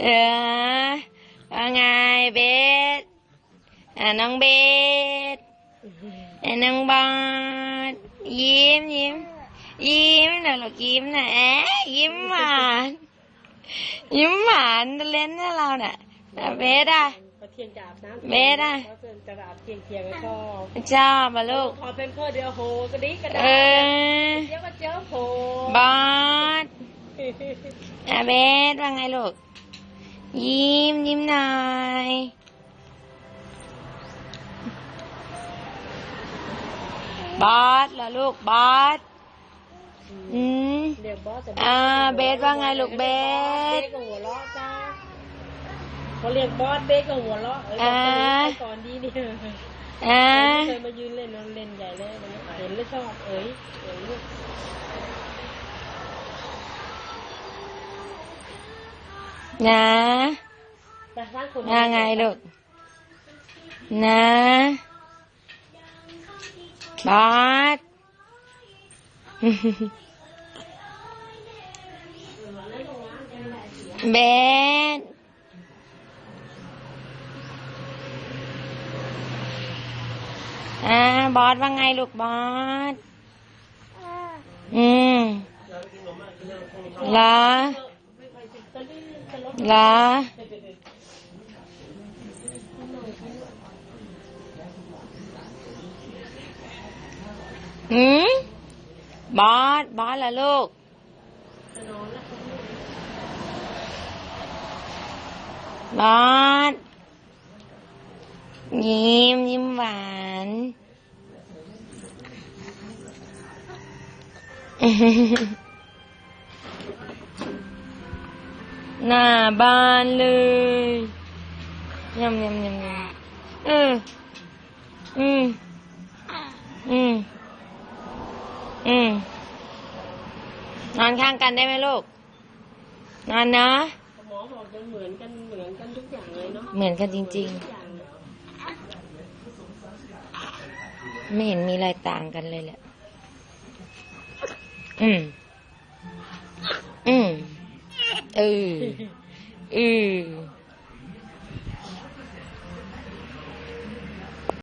เออว่าไงเบสอะน้องเบสอะน้องบอสยิ้มยิ้มยิ้มนะลูกยิ้มนะแอะยิ้มหวานยิ้มหวานเล่นนะเราน่ะอะเบสอะ มาเที่ยงจะอาบน้ำเบสอะ เพราะจะอาบเที่ยงเที่ยงๆแล้วก็ชอบมาลูกขอเป็นเพื่อเดียวโหกระดิกกระเอดาอเดี๋ยวก็เจอโผบอสอะเบสว่าไงลูก ยิ้มยิ้มหน่อยบอสเหรอลูกบอสอืมเดี๋ยวบอสจะอ่าเบสว่าไงลูกเบสเบสก็หัวเราะจ้าเขาเรียกบอสเบสก็หัวเราะเอออ่าไปก่อนดีนี่อ่าเคยมายืนเล่นนอนเล่นใหญ่เลยวันนี้เห็นแล้วชอบเอ้ยเอ้ยลูก นะแต่สร้างคนว่าไงลูกนะบอสเบสอ่าบอสว่าไงลูกบอสอืมเหรอ เหรอหืมบอสบ หรอลูกบอสยิ้มยิ้มหวานหน้าบ้านเลยยำยำยำยำเออ อืม อืม อืม นอนข้างกันได้ไหมลูก นอนนะ หมอบอกจะเหมือนกันเหมือนกันทุกอย่างเลยเนาะ เหมือนกันจริงทุกอย่างเลยๆไม่เห็นมีอะไรต่างกันเลยแหละ อืม 嗯。嗯。